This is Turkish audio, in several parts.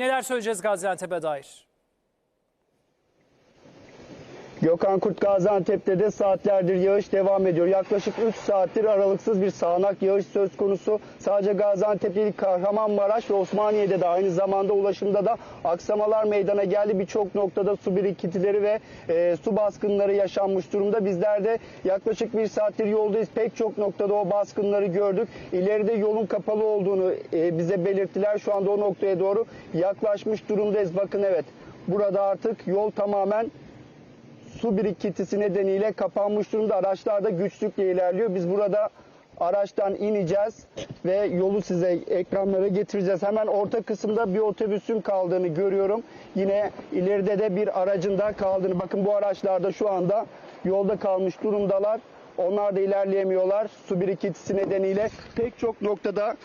Neler söyleyeceğiz Gaziantep'e dair? Gökhan Kurt Gaziantep'te de saatlerdir yağış devam ediyor. Yaklaşık 3 saattir aralıksız bir sağanak yağış söz konusu. Sadece Gaziantep değil Kahramanmaraş ve Osmaniye'de de aynı zamanda ulaşımda da aksamalar meydana geldi. Birçok noktada su birikintileri ve e, su baskınları yaşanmış durumda. Bizler de yaklaşık bir saattir yoldayız. Pek çok noktada o baskınları gördük. İleride yolun kapalı olduğunu e, bize belirttiler. Şu anda o noktaya doğru yaklaşmış durumdayız. Bakın evet burada artık yol tamamen su birikintisi nedeniyle kapanmış durumda. Araçlar da güçlükle ilerliyor. Biz burada araçtan ineceğiz ve yolu size ekranlara getireceğiz. Hemen orta kısımda bir otobüsün kaldığını görüyorum. Yine ileride de bir aracın da kaldığını. Bakın bu araçlar da şu anda yolda kalmış durumdalar. Onlar da ilerleyemiyorlar. Su birikintisi nedeniyle pek çok noktada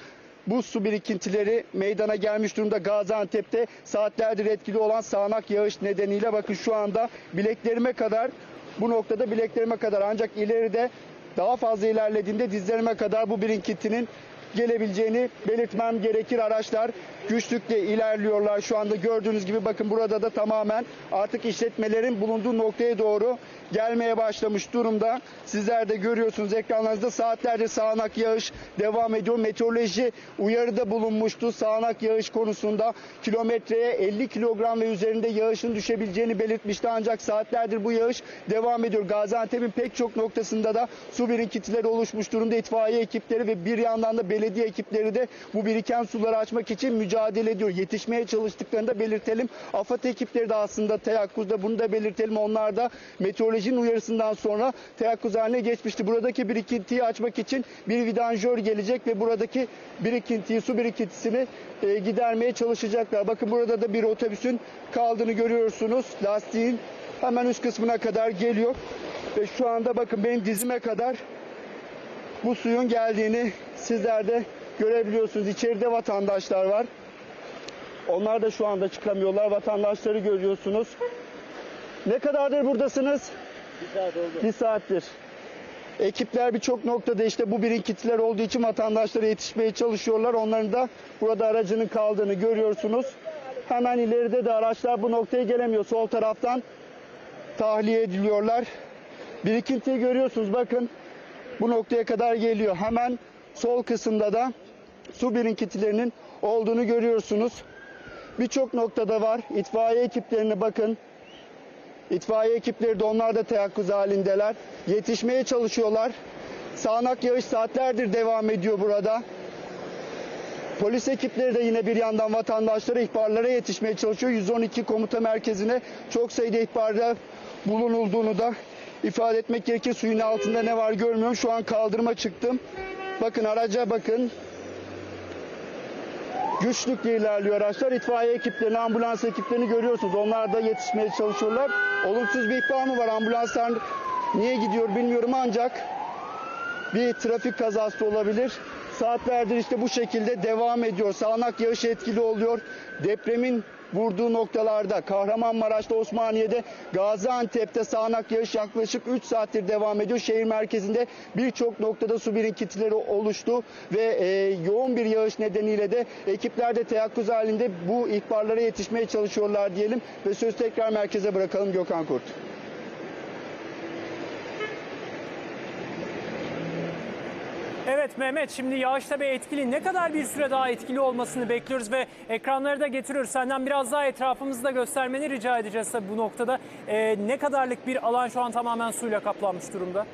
bu su birikintileri meydana gelmiş durumda Gaziantep'te saatlerdir etkili olan sağanak yağış nedeniyle. Bakın şu anda bileklerime kadar bu noktada bileklerime kadar. Ancak ileride daha fazla ilerlediğinde dizlerime kadar bu birikintinin gelebileceğini belirtmem gerekir. Araçlar güçlükle ilerliyorlar. Şu anda gördüğünüz gibi bakın burada da tamamen artık işletmelerin bulunduğu noktaya doğru gelmeye başlamış durumda. Sizler de görüyorsunuz ekranlarınızda saatlerce sağanak yağış devam ediyor. Meteoroloji uyarıda bulunmuştu sağanak yağış konusunda. Kilometreye 50 kilogram ve üzerinde yağışın düşebileceğini belirtmişti. Ancak saatlerdir bu yağış devam ediyor. Gaziantep'in pek çok noktasında da su birikintileri oluşmuş durumda. İtfaiye ekipleri ve bir yandan da belediye ekipleri de bu biriken suları açmak için mücadele ediyor. Yetişmeye çalıştıklarını da belirtelim. AFAD ekipleri de aslında teyakkuzda bunu da belirtelim. Onlar da meteorolojinin uyarısından sonra teyakkuz haline geçmişti. Buradaki birikintiyi açmak için bir vidanjör gelecek ve buradaki birikintiyi, su birikintisini e, gidermeye çalışacaklar. Bakın burada da bir otobüsün kaldığını görüyorsunuz. Lastiğin hemen üst kısmına kadar geliyor. Ve şu anda bakın benim dizime kadar bu suyun geldiğini sizler de görebiliyorsunuz. İçeride vatandaşlar var. Onlar da şu anda çıkamıyorlar. Vatandaşları görüyorsunuz. Ne kadardır buradasınız? Bir saat oldu. Bir saattir. Ekipler birçok noktada işte bu birikintiler olduğu için vatandaşlara yetişmeye çalışıyorlar. Onların da burada aracının kaldığını görüyorsunuz. Hemen ileride de araçlar bu noktaya gelemiyor. Sol taraftan tahliye ediliyorlar. Birikintiyi görüyorsunuz bakın. Bu noktaya kadar geliyor. Hemen sol kısımda da su birikintilerinin olduğunu görüyorsunuz. Birçok noktada var. İtfaiye ekiplerine bakın. İtfaiye ekipleri de onlar da teyakkuz halindeler. Yetişmeye çalışıyorlar. Sağanak yağış saatlerdir devam ediyor burada. Polis ekipleri de yine bir yandan vatandaşlara ihbarlara yetişmeye çalışıyor. 112 komuta merkezine çok sayıda ihbarda bulunulduğunu da ifade etmek gerekir. Suyun altında ne var görmüyorum. Şu an kaldırıma çıktım. Bakın araca bakın. Güçlükle ilerliyor araçlar. İtfaiye ekiplerini, ambulans ekiplerini görüyorsunuz. Onlar da yetişmeye çalışıyorlar. Olumsuz bir ihbar mı var? Ambulanslar niye gidiyor bilmiyorum ancak bir trafik kazası olabilir. Saatlerdir işte bu şekilde devam ediyor. Sağanak yağış etkili oluyor. Depremin vurduğu noktalarda Kahramanmaraş'ta, Osmaniye'de, Gaziantep'te sağanak yağış yaklaşık 3 saattir devam ediyor. Şehir merkezinde birçok noktada su birikintileri oluştu ve e, yoğun bir yağış nedeniyle de ekipler de teyakkuz halinde bu ihbarlara yetişmeye çalışıyorlar diyelim ve söz tekrar merkeze bırakalım Gökhan Kurt. Evet Mehmet şimdi yağış tabii etkili. Ne kadar bir süre daha etkili olmasını bekliyoruz ve ekranları da getiriyoruz. Senden biraz daha etrafımızı da göstermeni rica edeceğiz tabii bu noktada. Ee, ne kadarlık bir alan şu an tamamen suyla kaplanmış durumda?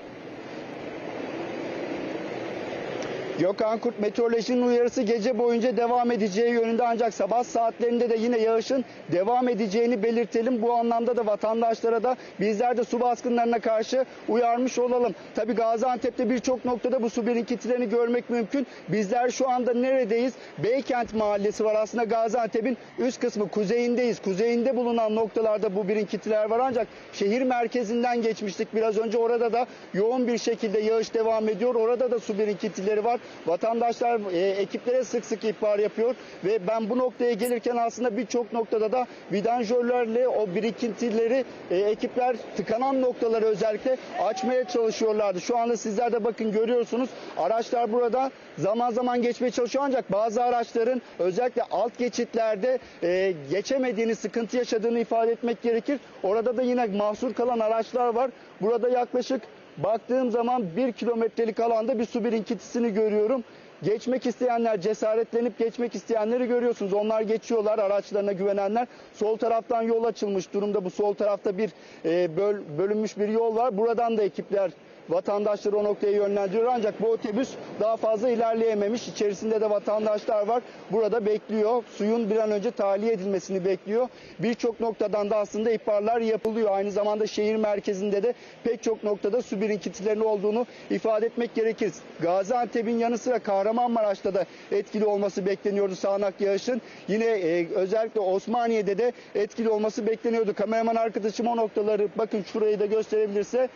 Gökhan Kurt meteorolojinin uyarısı gece boyunca devam edeceği yönünde ancak sabah saatlerinde de yine yağışın devam edeceğini belirtelim. Bu anlamda da vatandaşlara da bizler de su baskınlarına karşı uyarmış olalım. Tabi Gaziantep'te birçok noktada bu su birikintilerini görmek mümkün. Bizler şu anda neredeyiz? Beykent Mahallesi var aslında Gaziantep'in üst kısmı kuzeyindeyiz. Kuzeyinde bulunan noktalarda bu birikintiler var ancak şehir merkezinden geçmiştik biraz önce. Orada da yoğun bir şekilde yağış devam ediyor. Orada da su birikintileri var. Vatandaşlar e, ekiplere sık sık ihbar yapıyor ve ben bu noktaya gelirken aslında birçok noktada da vidanjörlerle o birikintileri e, ekipler tıkanan noktaları özellikle açmaya çalışıyorlardı. Şu anda sizler de bakın görüyorsunuz araçlar burada zaman zaman geçmeye çalışıyor ancak bazı araçların özellikle alt geçitlerde e, geçemediğini, sıkıntı yaşadığını ifade etmek gerekir. Orada da yine mahsur kalan araçlar var. Burada yaklaşık baktığım zaman bir kilometrelik alanda bir su birikintisini görüyorum. Geçmek isteyenler, cesaretlenip geçmek isteyenleri görüyorsunuz. Onlar geçiyorlar, araçlarına güvenenler. Sol taraftan yol açılmış durumda. Bu sol tarafta bir e, böl, bölünmüş bir yol var. Buradan da ekipler vatandaşları o noktaya yönlendiriyor. Ancak bu otobüs daha fazla ilerleyememiş. İçerisinde de vatandaşlar var. Burada bekliyor. Suyun bir an önce tahliye edilmesini bekliyor. Birçok noktadan da aslında ihbarlar yapılıyor. Aynı zamanda şehir merkezinde de pek çok noktada su birikintilerinin olduğunu ifade etmek gerekir. Gaziantep'in yanı sıra Kahramanmaraş'ta da etkili olması bekleniyordu sağanak yağışın. Yine e, özellikle Osmaniye'de de etkili olması bekleniyordu. Kameraman arkadaşım o noktaları bakın şurayı da gösterebilirse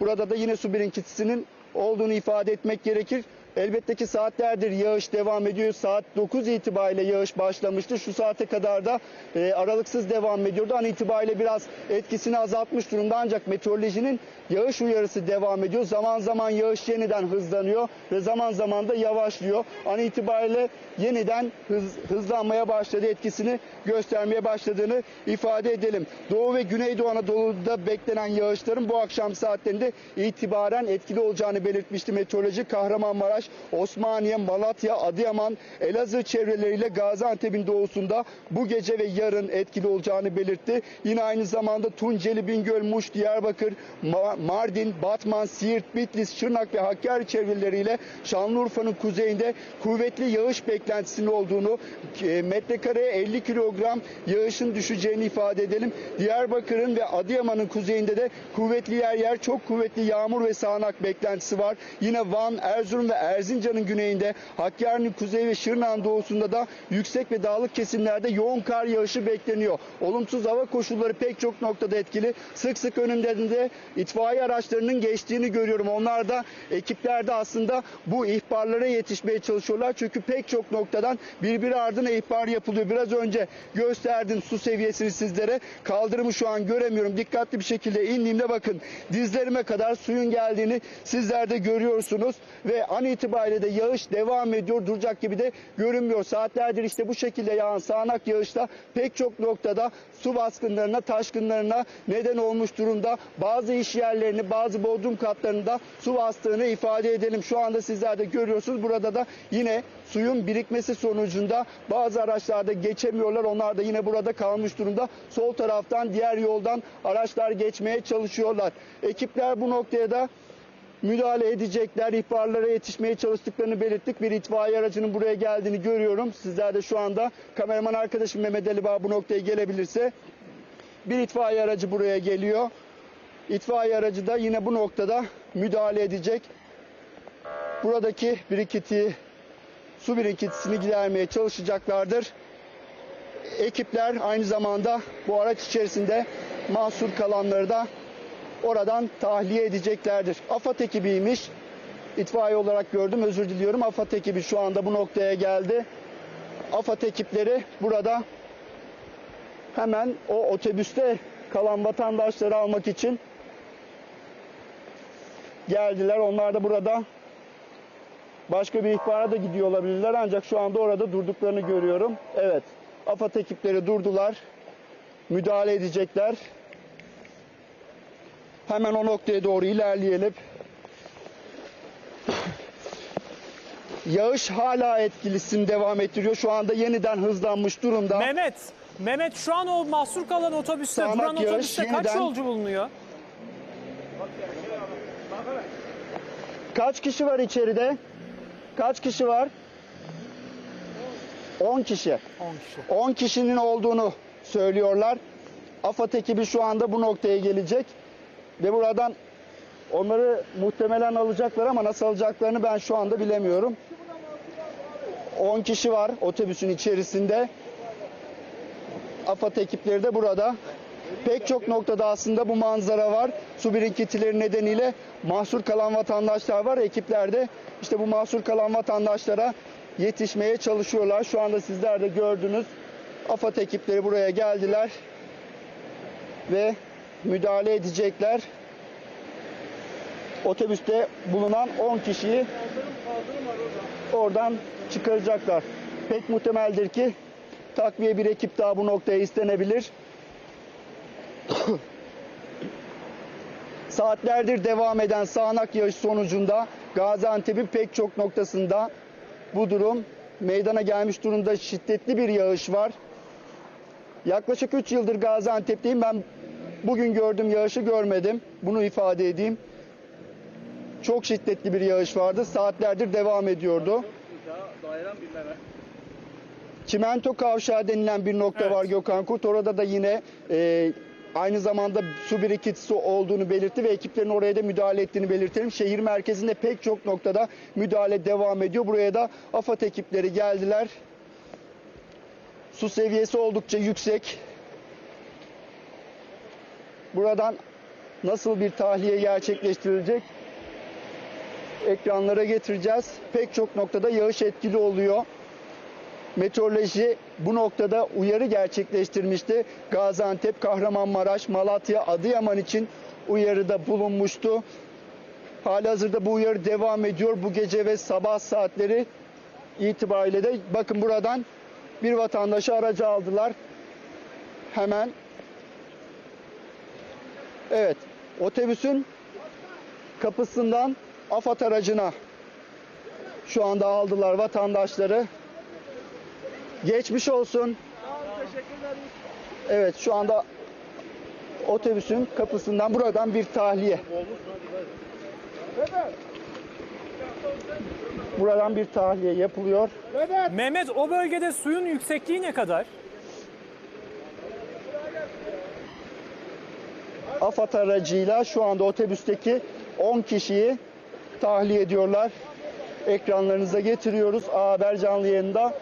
Burada da yine su birikintisinin olduğunu ifade etmek gerekir. Elbette ki saatlerdir yağış devam ediyor. Saat 9 itibariyle yağış başlamıştı. Şu saate kadar da e, aralıksız devam ediyordu. An itibariyle biraz etkisini azaltmış durumda ancak meteorolojinin yağış uyarısı devam ediyor. Zaman zaman yağış yeniden hızlanıyor ve zaman zaman da yavaşlıyor. An itibariyle yeniden hız, hızlanmaya başladı. Etkisini göstermeye başladığını ifade edelim. Doğu ve Güneydoğu Anadolu'da beklenen yağışların bu akşam saatlerinde itibaren etkili olacağını belirtmişti meteoroloji. Kahramanmaraş, Osmaniye, Malatya, Adıyaman, Elazığ çevreleriyle Gaziantep'in doğusunda bu gece ve yarın etkili olacağını belirtti. Yine aynı zamanda Tunceli, Bingöl, Muş, Diyarbakır, Ma- Mardin, Batman, Siirt, Bitlis, Şırnak ve Hakkari çevreleriyle Şanlıurfa'nın kuzeyinde kuvvetli yağış beklentisinin olduğunu, e, metrekareye 50 kilogram yağışın düşeceğini ifade edelim. Diyarbakır'ın ve Adıyaman'ın kuzeyinde de kuvvetli yer yer çok kuvvetli yağmur ve sağanak beklentisi var. Yine Van, Erzurum ve Erzincan'ın güneyinde, Hakkari'nin kuzey ve Şırnak'ın doğusunda da yüksek ve dağlık kesimlerde yoğun kar yağışı bekleniyor. Olumsuz hava koşulları pek çok noktada etkili. Sık sık önümde itfaiye araçlarının geçtiğini görüyorum. Onlar da ekipler de aslında bu ihbarlara yetişmeye çalışıyorlar. Çünkü pek çok noktadan birbiri ardına ihbar yapılıyor. Biraz önce gösterdim su seviyesini sizlere. Kaldırımı şu an göremiyorum. Dikkatli bir şekilde indiğimde bakın dizlerime kadar suyun geldiğini sizler de görüyorsunuz. Ve an itibariyle de yağış devam ediyor. Duracak gibi de görünmüyor. Saatlerdir işte bu şekilde yağan sağanak yağışla pek çok noktada su baskınlarına, taşkınlarına neden olmuş durumda. Bazı iş yerlerini, bazı bodrum katlarında su bastığını ifade edelim. Şu anda sizler de görüyorsunuz. Burada da yine suyun birikmesi sonucunda bazı araçlarda geçemiyorlar. Onlar da yine burada kalmış durumda. Sol taraftan diğer yoldan araçlar geçmeye çalışıyorlar. Ekipler bu noktaya da müdahale edecekler. ihbarlara yetişmeye çalıştıklarını belirttik. Bir itfaiye aracının buraya geldiğini görüyorum. Sizler de şu anda kameraman arkadaşım Mehmet Ali Bağ bu noktaya gelebilirse bir itfaiye aracı buraya geliyor. İtfaiye aracı da yine bu noktada müdahale edecek. Buradaki birikinti, su birikintisini gidermeye çalışacaklardır. Ekipler aynı zamanda bu araç içerisinde mahsur kalanları da oradan tahliye edeceklerdir. AFAD ekibiymiş. İtfaiye olarak gördüm özür diliyorum. AFAD ekibi şu anda bu noktaya geldi. AFAD ekipleri burada hemen o otobüste kalan vatandaşları almak için geldiler. Onlar da burada başka bir ihbara da gidiyor olabilirler ancak şu anda orada durduklarını görüyorum. Evet. AFAD ekipleri durdular. Müdahale edecekler. Hemen o noktaya doğru ilerleyelim. Yağış hala etkilisini devam ettiriyor. Şu anda yeniden hızlanmış durumda. Mehmet, Mehmet şu an o mahsur kalan otobüste, Sağanak duran yağış otobüste kaç yeniden- yolcu bulunuyor? Kaç kişi var içeride? Kaç kişi var? 10 kişi. 10 kişi. 10 kişinin olduğunu söylüyorlar. AFAD ekibi şu anda bu noktaya gelecek. Ve buradan onları muhtemelen alacaklar ama nasıl alacaklarını ben şu anda bilemiyorum. 10 kişi var otobüsün içerisinde. AFAD ekipleri de burada. Pek çok noktada aslında bu manzara var. Su birikintileri nedeniyle mahsur kalan vatandaşlar var. Ekipler de işte bu mahsur kalan vatandaşlara yetişmeye çalışıyorlar. Şu anda sizler de gördünüz. AFAD ekipleri buraya geldiler ve müdahale edecekler. Otobüste bulunan 10 kişiyi oradan çıkaracaklar. Pek muhtemeldir ki takviye bir ekip daha bu noktaya istenebilir. Saatlerdir devam eden sağanak yağış sonucunda Gaziantep'in pek çok noktasında bu durum meydana gelmiş durumda şiddetli bir yağış var. Yaklaşık 3 yıldır Gaziantep'teyim. Ben bugün gördüm yağışı görmedim. Bunu ifade edeyim. Çok şiddetli bir yağış vardı. Saatlerdir devam ediyordu. Çimento kavşağı denilen bir nokta Evet. var Gökhan Kurt. Orada da yine e, aynı zamanda su birikintisi olduğunu belirtti ve ekiplerin oraya da müdahale ettiğini belirtelim. Şehir merkezinde pek çok noktada müdahale devam ediyor. Buraya da AFAD ekipleri geldiler. Su seviyesi oldukça yüksek. Buradan nasıl bir tahliye gerçekleştirilecek? Ekranlara getireceğiz. Pek çok noktada yağış etkili oluyor. Meteoroloji bu noktada uyarı gerçekleştirmişti. Gaziantep, Kahramanmaraş, Malatya, Adıyaman için uyarıda bulunmuştu. Halihazırda bu uyarı devam ediyor. Bu gece ve sabah saatleri itibariyle de bakın buradan bir vatandaşı aracı aldılar. Hemen Evet, otobüsün kapısından AFAD aracına şu anda aldılar vatandaşları. Geçmiş olsun. Evet şu anda otobüsün kapısından buradan bir tahliye. Buradan bir tahliye yapılıyor. Mehmet o bölgede suyun yüksekliği ne kadar? AFAD aracıyla şu anda otobüsteki 10 kişiyi tahliye ediyorlar. Ekranlarınıza getiriyoruz. A Haber canlı yayında.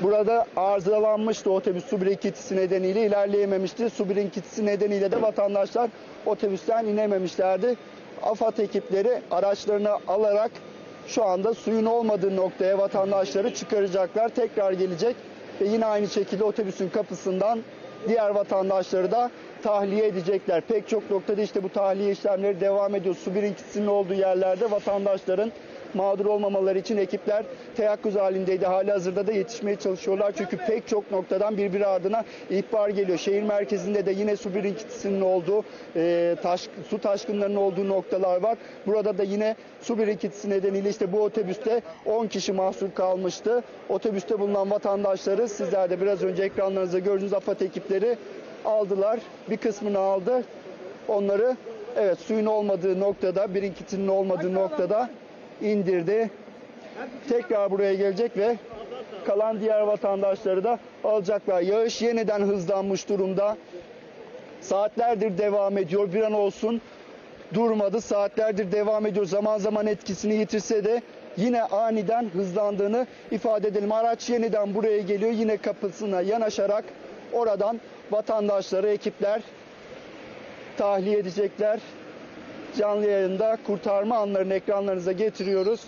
Burada arızalanmıştı otobüs su birikintisi nedeniyle ilerleyememişti. Su birikintisi nedeniyle de vatandaşlar otobüsten inememişlerdi. AFAD ekipleri araçlarını alarak şu anda suyun olmadığı noktaya vatandaşları çıkaracaklar. Tekrar gelecek ve yine aynı şekilde otobüsün kapısından diğer vatandaşları da tahliye edecekler. Pek çok noktada işte bu tahliye işlemleri devam ediyor. Su birikintisinin olduğu yerlerde vatandaşların mağdur olmamaları için ekipler teyakkuz halindeydi. Hali hazırda da yetişmeye çalışıyorlar. Çünkü pek çok noktadan birbiri ardına ihbar geliyor. Şehir merkezinde de yine su birikintisinin olduğu, e, taş, su taşkınlarının olduğu noktalar var. Burada da yine su birikintisi nedeniyle işte bu otobüste 10 kişi mahsur kalmıştı. Otobüste bulunan vatandaşları sizler de biraz önce ekranlarınızda gördüğünüz AFAD ekipleri aldılar. Bir kısmını aldı. Onları evet suyun olmadığı noktada, birinkitinin olmadığı noktada indirdi. Tekrar buraya gelecek ve kalan diğer vatandaşları da alacaklar. Yağış yeniden hızlanmış durumda. Saatlerdir devam ediyor. Bir an olsun durmadı. Saatlerdir devam ediyor. Zaman zaman etkisini yitirse de yine aniden hızlandığını ifade edelim. Araç yeniden buraya geliyor. Yine kapısına yanaşarak oradan vatandaşları, ekipler tahliye edecekler. Canlı yayında kurtarma anlarını ekranlarınıza getiriyoruz.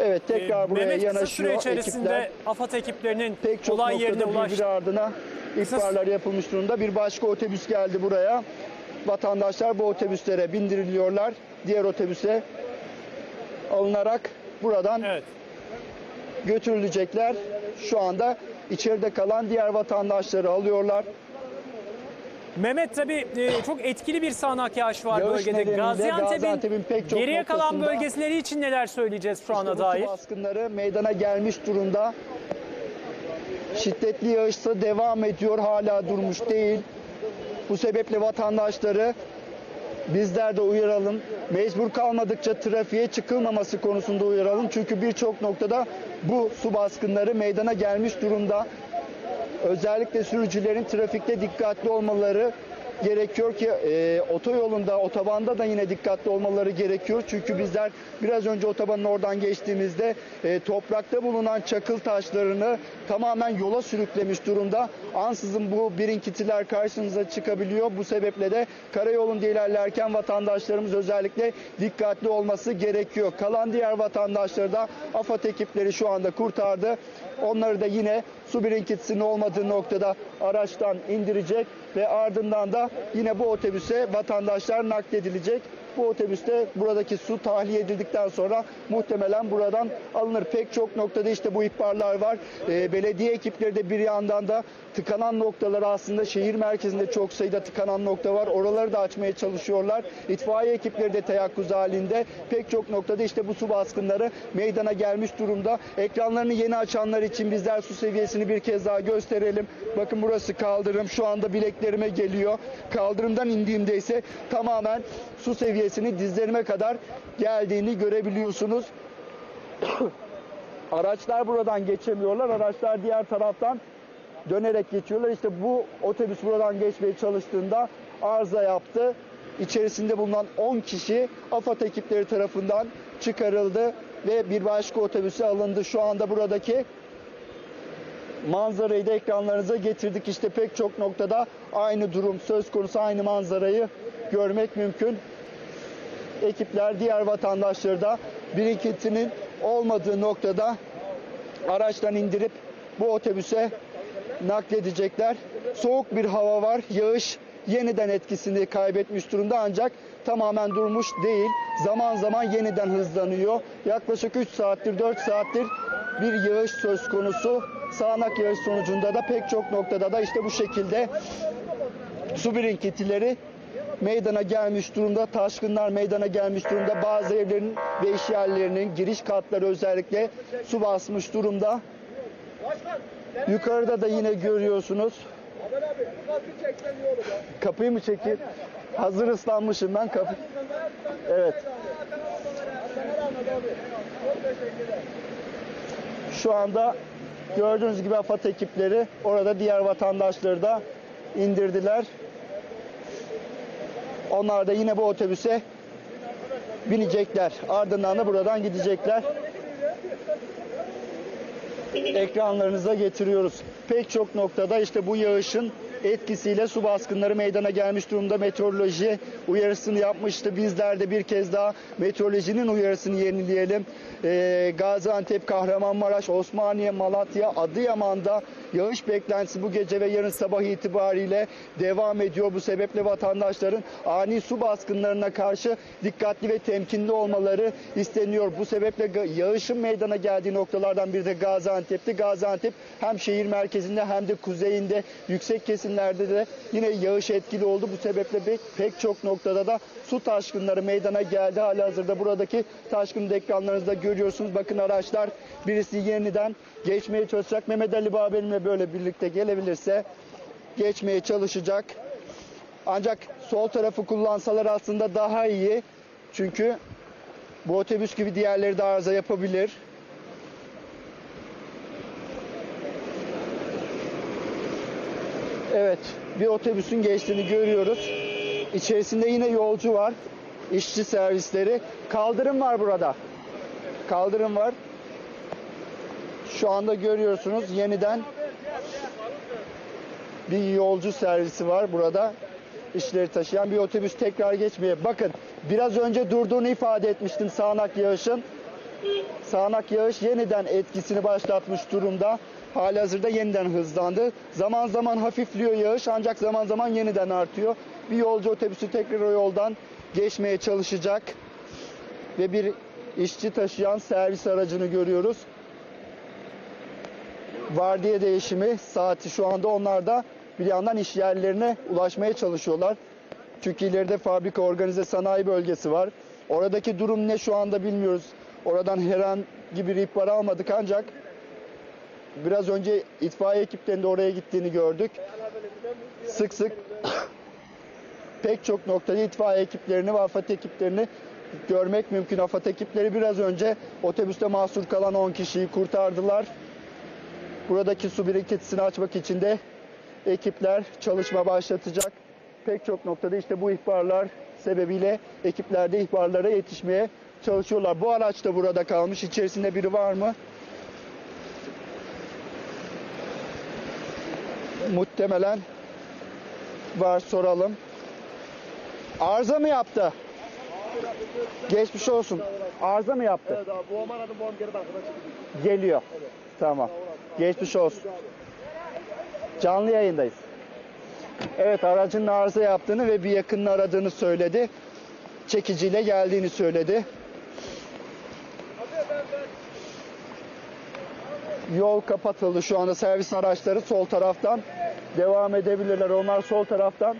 Evet tekrar Ee, buraya Mehmet yanaşıyor süre içerisinde ekipler. AFAD ekiplerinin Pek çok olay yerine ulaştı. ardına ihbarlar yapılmış durumda. Bir başka otobüs geldi buraya. Vatandaşlar bu otobüslere bindiriliyorlar. Diğer otobüse alınarak buradan Evet. götürülecekler. Şu anda içeride kalan diğer vatandaşları alıyorlar. Mehmet tabii e, çok etkili bir sağanak yağış var Yağış bölgede. nedeniyle Gaziantep'in Gaziantep'in pek çok geriye kalan noktasında- bölgeleri için neler söyleyeceğiz şu ana dair? su baskınları meydana gelmiş durumda. Şiddetli yağışsa devam ediyor. Hala durmuş değil. Bu sebeple vatandaşları bizler de uyaralım. Mecbur kalmadıkça trafiğe çıkılmaması konusunda uyaralım. Çünkü birçok noktada bu su baskınları meydana gelmiş durumda. Özellikle sürücülerin trafikte dikkatli olmaları gerekiyor ki e, otoyolunda, otobanda da yine dikkatli olmaları gerekiyor. Çünkü bizler biraz önce otobanın oradan geçtiğimizde e, toprakta bulunan çakıl taşlarını tamamen yola sürüklemiş durumda. Ansızın bu birinkitiler karşınıza çıkabiliyor. Bu sebeple de karayolunda ilerlerken vatandaşlarımız özellikle dikkatli olması gerekiyor. Kalan diğer vatandaşları da AFAD ekipleri şu anda kurtardı. Onları da yine su birikintisinin olmadığı noktada araçtan indirecek ve ardından da yine bu otobüse vatandaşlar nakledilecek. Bu otobüste buradaki su tahliye edildikten sonra muhtemelen buradan alınır. Pek çok noktada işte bu ihbarlar var. Ee, belediye ekipleri de bir yandan da tıkanan noktaları aslında şehir merkezinde çok sayıda tıkanan nokta var. Oraları da açmaya çalışıyorlar. İtfaiye ekipleri de teyakkuz halinde. Pek çok noktada işte bu su baskınları meydana gelmiş durumda. Ekranlarını yeni açanlar için bizler su seviyesini bir kez daha gösterelim. Bakın burası kaldırım. Şu anda bileklerime geliyor. Kaldırımdan indiğimde ise tamamen su seviyesini dizlerime kadar geldiğini görebiliyorsunuz. Araçlar buradan geçemiyorlar. Araçlar diğer taraftan dönerek geçiyorlar. İşte bu otobüs buradan geçmeye çalıştığında arıza yaptı. İçerisinde bulunan 10 kişi AFAD ekipleri tarafından çıkarıldı ve bir başka otobüse alındı. Şu anda buradaki manzarayı da ekranlarınıza getirdik. İşte pek çok noktada aynı durum söz konusu aynı manzarayı görmek mümkün. Ekipler diğer vatandaşları da birikintinin olmadığı noktada araçtan indirip bu otobüse nakledecekler. Soğuk bir hava var. Yağış yeniden etkisini kaybetmiş durumda ancak tamamen durmuş değil. Zaman zaman yeniden hızlanıyor. Yaklaşık 3 saattir 4 saattir bir yağış söz konusu. Sağanak yağış sonucunda da pek çok noktada da işte bu şekilde su birikintileri meydana gelmiş durumda. Taşkınlar meydana gelmiş durumda. Bazı evlerin ve iş yerlerinin giriş katları özellikle su basmış durumda. Yukarıda da yine görüyorsunuz. Kapıyı mı çekeyim? Hazır ıslanmışım ben kapı. Evet. Şu anda gördüğünüz gibi AFAD ekipleri orada diğer vatandaşları da indirdiler. Onlar da yine bu otobüse binecekler. Ardından da buradan gidecekler. Ekranlarınıza getiriyoruz. Pek çok noktada işte bu yağışın etkisiyle su baskınları meydana gelmiş durumda. Meteoroloji uyarısını yapmıştı. Bizler de bir kez daha meteorolojinin uyarısını yenileyelim. Ee, Gaziantep, Kahramanmaraş, Osmaniye, Malatya, Adıyaman'da yağış beklentisi bu gece ve yarın sabah itibariyle devam ediyor. Bu sebeple vatandaşların ani su baskınlarına karşı dikkatli ve temkinli olmaları isteniyor. Bu sebeple yağışın meydana geldiği noktalardan biri de Gaziantep'ti. Gaziantep hem şehir merkezinde hem de kuzeyinde yüksek kesimlerde de yine yağış etkili oldu. Bu sebeple pek, çok noktada da su taşkınları meydana geldi. Halihazırda buradaki taşkını da ekranlarınızda görüyorsunuz. Bakın araçlar birisi yeniden geçmeye çalışacak. Mehmet Ali Bağ benimle böyle birlikte gelebilirse geçmeye çalışacak. Ancak sol tarafı kullansalar aslında daha iyi. Çünkü bu otobüs gibi diğerleri de arıza yapabilir. Evet, bir otobüsün geçtiğini görüyoruz. İçerisinde yine yolcu var. İşçi servisleri. Kaldırım var burada. Kaldırım var. Şu anda görüyorsunuz yeniden bir yolcu servisi var burada. İşleri taşıyan bir otobüs tekrar geçmeye. Bakın biraz önce durduğunu ifade etmiştim sağanak yağışın. Sağanak yağış yeniden etkisini başlatmış durumda. Halihazırda yeniden hızlandı. Zaman zaman hafifliyor yağış ancak zaman zaman yeniden artıyor. Bir yolcu otobüsü tekrar o yoldan geçmeye çalışacak. Ve bir işçi taşıyan servis aracını görüyoruz. Vardiya değişimi saati şu anda onlar da bir yandan iş yerlerine ulaşmaya çalışıyorlar. Çünkü ileride fabrika organize sanayi bölgesi var. Oradaki durum ne şu anda bilmiyoruz. Oradan herhangi bir ihbar almadık ancak biraz önce itfaiye ekiplerinin de oraya gittiğini gördük. Sık sık pek çok noktada itfaiye ekiplerini ve AFAD ekiplerini görmek mümkün. AFAD ekipleri biraz önce otobüste mahsur kalan 10 kişiyi kurtardılar. Buradaki su birikintisini açmak için de ekipler çalışma başlatacak. pek çok noktada işte bu ihbarlar sebebiyle ekipler de ihbarlara yetişmeye çalışıyorlar. Bu araç da burada kalmış. İçerisinde biri var mı? Muhtemelen var soralım. Arıza mı yaptı? Geçmiş olsun. Arıza mı yaptı? Evet abi geri. Geliyor. Tamam. Geçmiş olsun. Canlı yayındayız. Evet aracın arıza yaptığını ve bir yakınını aradığını söyledi. Çekiciyle geldiğini söyledi. Yol kapatıldı. Şu anda servis araçları sol taraftan devam edebilirler. Onlar sol taraftan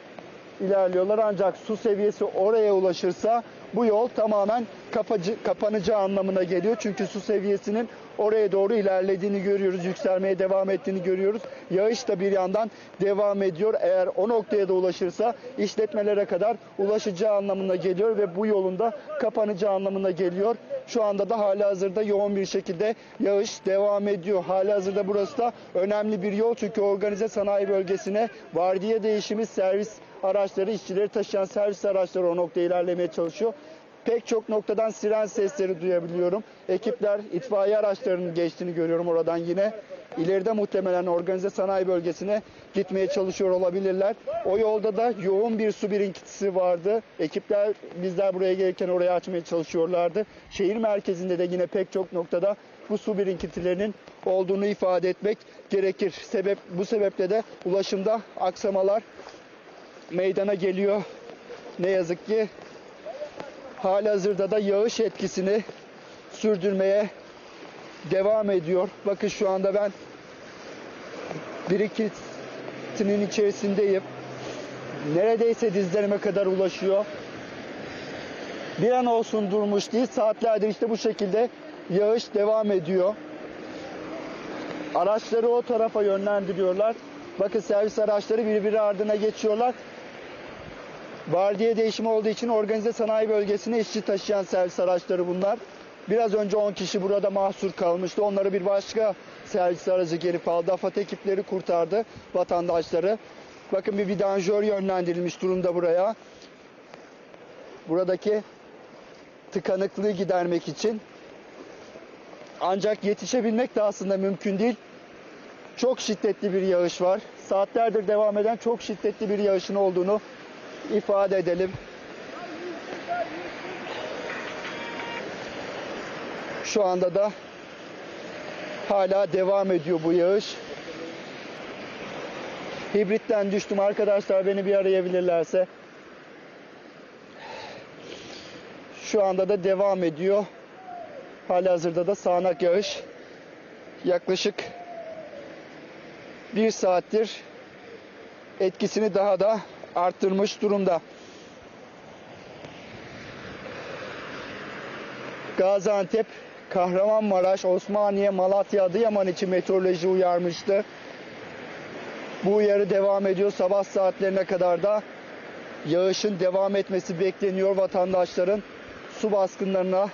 ilerliyorlar. Ancak su seviyesi oraya ulaşırsa bu yol tamamen kapacı, kapanacağı anlamına geliyor. Çünkü su seviyesinin oraya doğru ilerlediğini görüyoruz. Yükselmeye devam ettiğini görüyoruz. Yağış da bir yandan devam ediyor. Eğer o noktaya da ulaşırsa işletmelere kadar ulaşacağı anlamına geliyor ve bu yolun da kapanacağı anlamına geliyor. Şu anda da hala hazırda yoğun bir şekilde yağış devam ediyor. Hala hazırda burası da önemli bir yol çünkü organize sanayi bölgesine vardiya değişimi servis araçları, işçileri taşıyan servis araçları o noktaya ilerlemeye çalışıyor. Pek çok noktadan siren sesleri duyabiliyorum. Ekipler itfaiye araçlarının geçtiğini görüyorum oradan yine. İleride muhtemelen organize sanayi bölgesine gitmeye çalışıyor olabilirler. O yolda da yoğun bir su birikintisi vardı. Ekipler bizler buraya gelirken orayı açmaya çalışıyorlardı. Şehir merkezinde de yine pek çok noktada bu su birikintilerinin olduğunu ifade etmek gerekir. Sebep bu sebeple de ulaşımda aksamalar meydana geliyor. Ne yazık ki halihazırda da yağış etkisini sürdürmeye devam ediyor. Bakın şu anda ben birikintinin içerisindeyim. Neredeyse dizlerime kadar ulaşıyor. Bir an olsun durmuş değil. Saatlerdir işte bu şekilde yağış devam ediyor. Araçları o tarafa yönlendiriyorlar. Bakın servis araçları birbiri ardına geçiyorlar. Vardiya değişimi olduğu için organize sanayi bölgesine işçi taşıyan servis araçları bunlar. Biraz önce 10 kişi burada mahsur kalmıştı. Onları bir başka servis aracı gelip aldı. AFAD ekipleri kurtardı vatandaşları. Bakın bir vidanjör yönlendirilmiş durumda buraya. Buradaki tıkanıklığı gidermek için. Ancak yetişebilmek de aslında mümkün değil. Çok şiddetli bir yağış var. Saatlerdir devam eden çok şiddetli bir yağışın olduğunu ifade edelim. Şu anda da hala devam ediyor bu yağış. Hibritten düştüm arkadaşlar beni bir arayabilirlerse. Şu anda da devam ediyor. Halihazırda da sağanak yağış. Yaklaşık bir saattir etkisini daha da arttırmış durumda. Gaziantep, Kahramanmaraş, Osmaniye, Malatya, Adıyaman için meteoroloji uyarmıştı. Bu uyarı devam ediyor. Sabah saatlerine kadar da yağışın devam etmesi bekleniyor. Vatandaşların su baskınlarına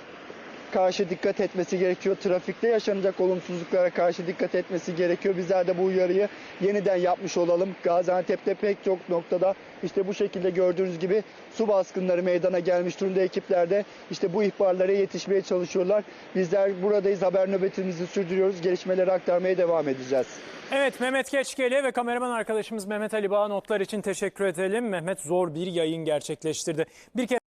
karşı dikkat etmesi gerekiyor. Trafikte yaşanacak olumsuzluklara karşı dikkat etmesi gerekiyor. Bizler de bu uyarıyı yeniden yapmış olalım. Gaziantep'te pek çok noktada işte bu şekilde gördüğünüz gibi su baskınları meydana gelmiş durumda. Ekipler de işte bu ihbarlara yetişmeye çalışıyorlar. Bizler buradayız. Haber nöbetimizi sürdürüyoruz. Gelişmeleri aktarmaya devam edeceğiz. Evet Mehmet Keçkeli ve kameraman arkadaşımız Mehmet Ali Bağ notlar için teşekkür edelim. Mehmet zor bir yayın gerçekleştirdi. Bir kez